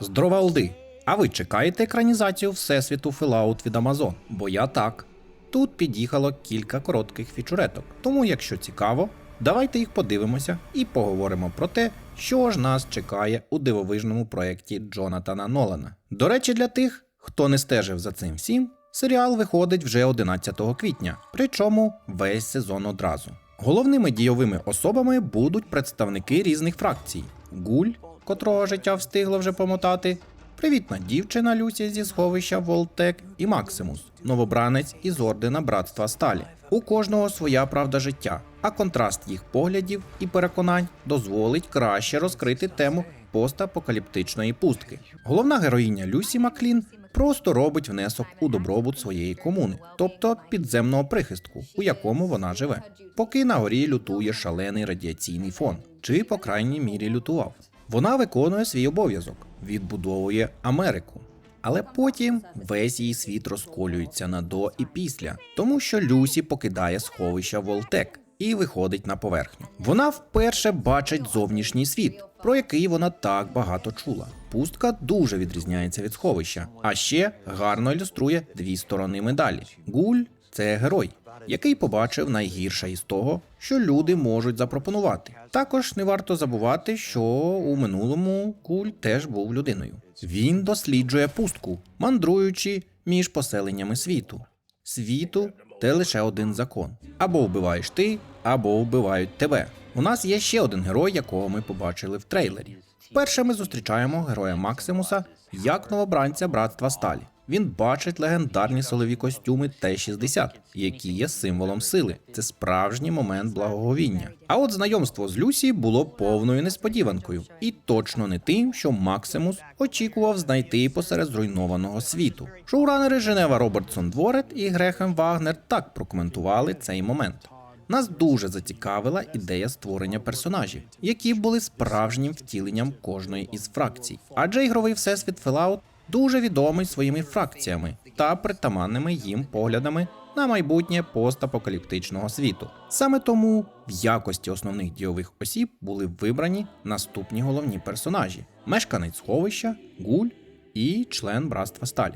Здорова Олди! А ви чекаєте екранізацію Всесвіту Fallout від Amazon? Бо я так. Тут під'їхало кілька коротких фічуреток, тому якщо цікаво, давайте їх подивимося і поговоримо про те, що ж нас чекає у дивовижному проєкті Джонатана Нолана. До речі, для тих, хто не стежив за цим всім, серіал виходить вже 11 квітня, причому весь сезон одразу. Головними дійовими особами будуть представники різних фракцій: Гуль, котрого життя встигло вже помотати, привітна дівчина Люсі зі сховища Волтек і Максимус, новобранець із ордена Братства Сталі. У кожного своя правда життя, а контраст їх поглядів і переконань дозволить краще розкрити тему постапокаліптичної пустки. Головна героїня Люсі Маклін просто робить внесок у добробут своєї комуни, тобто підземного прихистку, у якому вона живе, поки на горі лютує шалений радіаційний фон, чи по крайній мірі лютував. Вона виконує свій обов'язок, відбудовує Америку. Але потім весь її світ розколюється на до і після, тому що Люсі покидає сховища Волтек і виходить на поверхню. Вона вперше бачить зовнішній світ, про який вона так багато чула. Пустка дуже відрізняється від сховища, а ще гарно ілюструє дві сторони медалі. Гуль це герой, який побачив найгірше із того, що люди можуть запропонувати. Також не варто забувати, що у минулому Гуль теж був людиною. Він досліджує пустку, мандруючи між поселеннями світу. Світу те лише один закон: або вбиваєш ти, або вбивають тебе. У нас є ще один герой, якого ми побачили в трейлері. Вперше ми зустрічаємо героя Максимуса як новобранця братства Сталі. Він бачить легендарні силові костюми Т-60, які є символом сили. Це справжній момент благоговіння. А от знайомство з Люсі було повною несподіванкою, і точно не тим, що Максимус очікував знайти посеред зруйнованого світу. Шоуранери Женева Робертсон Дворет і Грехем Вагнер так прокоментували цей момент. Нас дуже зацікавила ідея створення персонажів, які були справжнім втіленням кожної із фракцій. Адже ігровий всесвіт Fallout дуже відомий своїми фракціями та притаманними їм поглядами на майбутнє постапокаліптичного світу. Саме тому в якості основних дійових осіб були вибрані наступні головні персонажі: мешканець сховища, гуль і член братства сталі.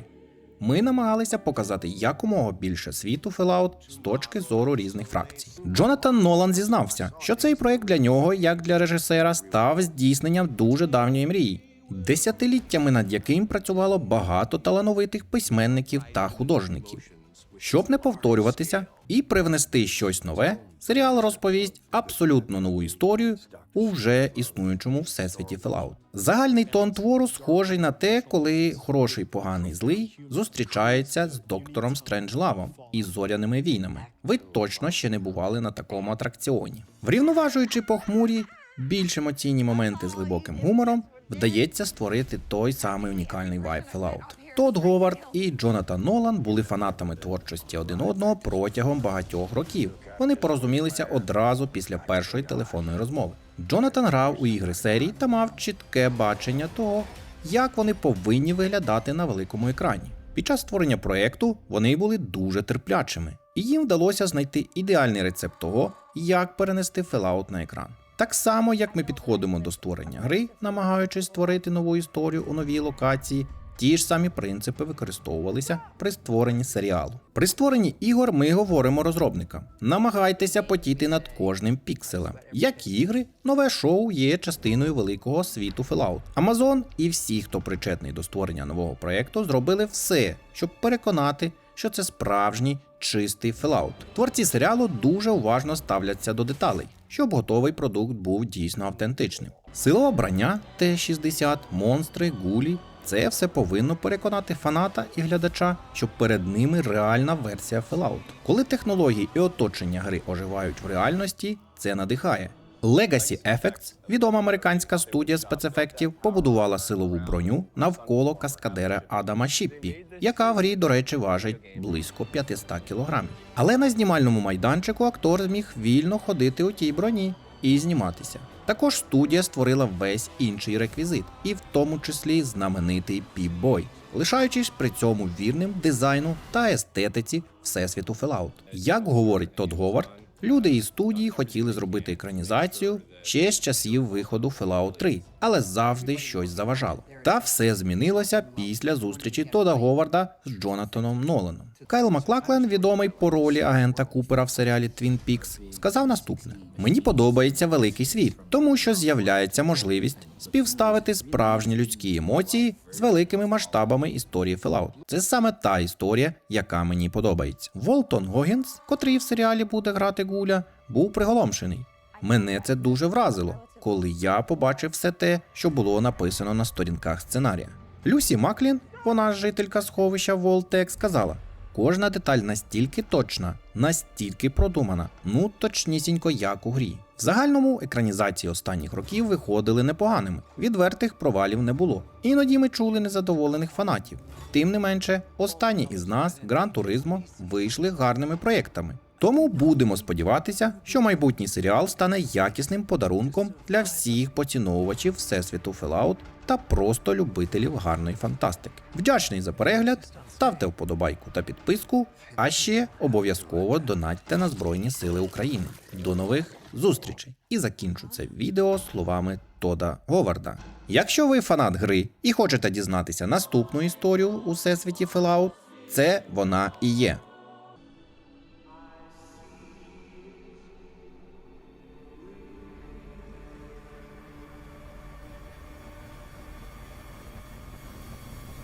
Ми намагалися показати якомога більше світу Fallout з точки зору різних фракцій. Джонатан Нолан зізнався, що цей проект для нього, як для режисера, став здійсненням дуже давньої мрії, десятиліттями над яким працювало багато талановитих письменників та художників. Щоб не повторюватися і привнести щось нове, серіал розповість абсолютно нову історію у вже існуючому всесвіті Fallout. Загальний тон твору схожий на те, коли хороший, поганий, злий зустрічається з доктором Стренджлавом і зоряними війнами. Ви точно ще не бували на такому атракціоні. Врівноважуючи похмурі, більш емоційні моменти з глибоким гумором, вдається створити той самий унікальний вайб Fallout. Тодд Говард і Джонатан Нолан були фанатами творчості один одного протягом багатьох років. Вони порозумілися одразу після першої телефонної розмови. Джонатан грав у ігри серії та мав чітке бачення того, як вони повинні виглядати на великому екрані. Під час створення проекту вони були дуже терплячими, і їм вдалося знайти ідеальний рецепт того, як перенести Fallout на екран. Так само, як ми підходимо до створення гри, намагаючись створити нову історію у новій локації, ті ж самі принципи використовувалися при створенні серіалу. При створенні ігор ми говоримо розробникам: намагайтеся потіти над кожним пікселем. Як ігри, нове шоу є частиною великого світу Fallout. Amazon і всі, хто причетний до створення нового проєкту, зробили все, щоб переконати, що це справжній чистий Fallout. Творці серіалу дуже уважно ставляться до деталей, щоб готовий продукт був дійсно автентичним. Силова броня Т-60, монстри, гулі. Це все повинно переконати фаната і глядача, що перед ними реальна версія Fallout. Коли технології і оточення гри оживають в реальності, це надихає. Legacy Effects, відома американська студія спецефектів, побудувала силову броню навколо каскадера Адама Шіппі, яка в грі, до речі, важить близько 500 кг. Але на знімальному майданчику актор зміг вільно ходити у тій броні і зніматися. Також студія створила весь інший реквізит, і в тому числі знаменитий піп-бой, лишаючись при цьому вірним дизайну та естетиці всесвіту Fallout. Як говорить Тодд Говард, люди із студії хотіли зробити екранізацію ще з часів виходу Fallout 3, але завжди щось заважало. Та все змінилося після зустрічі Тода Говарда з Джонатаном Ноланом. Кайл Маклаклен, відомий по ролі агента Купера в серіалі Twin Peaks, сказав наступне: Мені подобається великий світ, тому що з'являється можливість співставити справжні людські емоції з великими масштабами історії Fallout. Це саме та історія, яка мені подобається. Волтон Гогінс, котрий в серіалі буде грати Гуля, був приголомшений. Мене це дуже вразило, коли я побачив все те, що було написано на сторінках сценарія. Люсі Маклін, вона жителька сховища Волтек, сказала: кожна деталь настільки точна, настільки продумана, ну точнісінько як у грі. В загальному екранізації останніх років виходили непоганими, відвертих провалів не було. Іноді ми чули незадоволених фанатів. Тим не менше, останні із нас, Гран Туризмо, вийшли гарними проєктами. Тому будемо сподіватися, що майбутній серіал стане якісним подарунком для всіх поціновувачів всесвіту Fallout та просто любителів гарної фантастики. Вдячний за перегляд, ставте вподобайку та підписку, а ще обов'язково донатьте на Збройні Сили України. До нових зустрічей! І закінчу це відео словами Тода Говарда. Якщо ви фанат гри і хочете дізнатися наступну історію у всесвіті Fallout, це вона і є.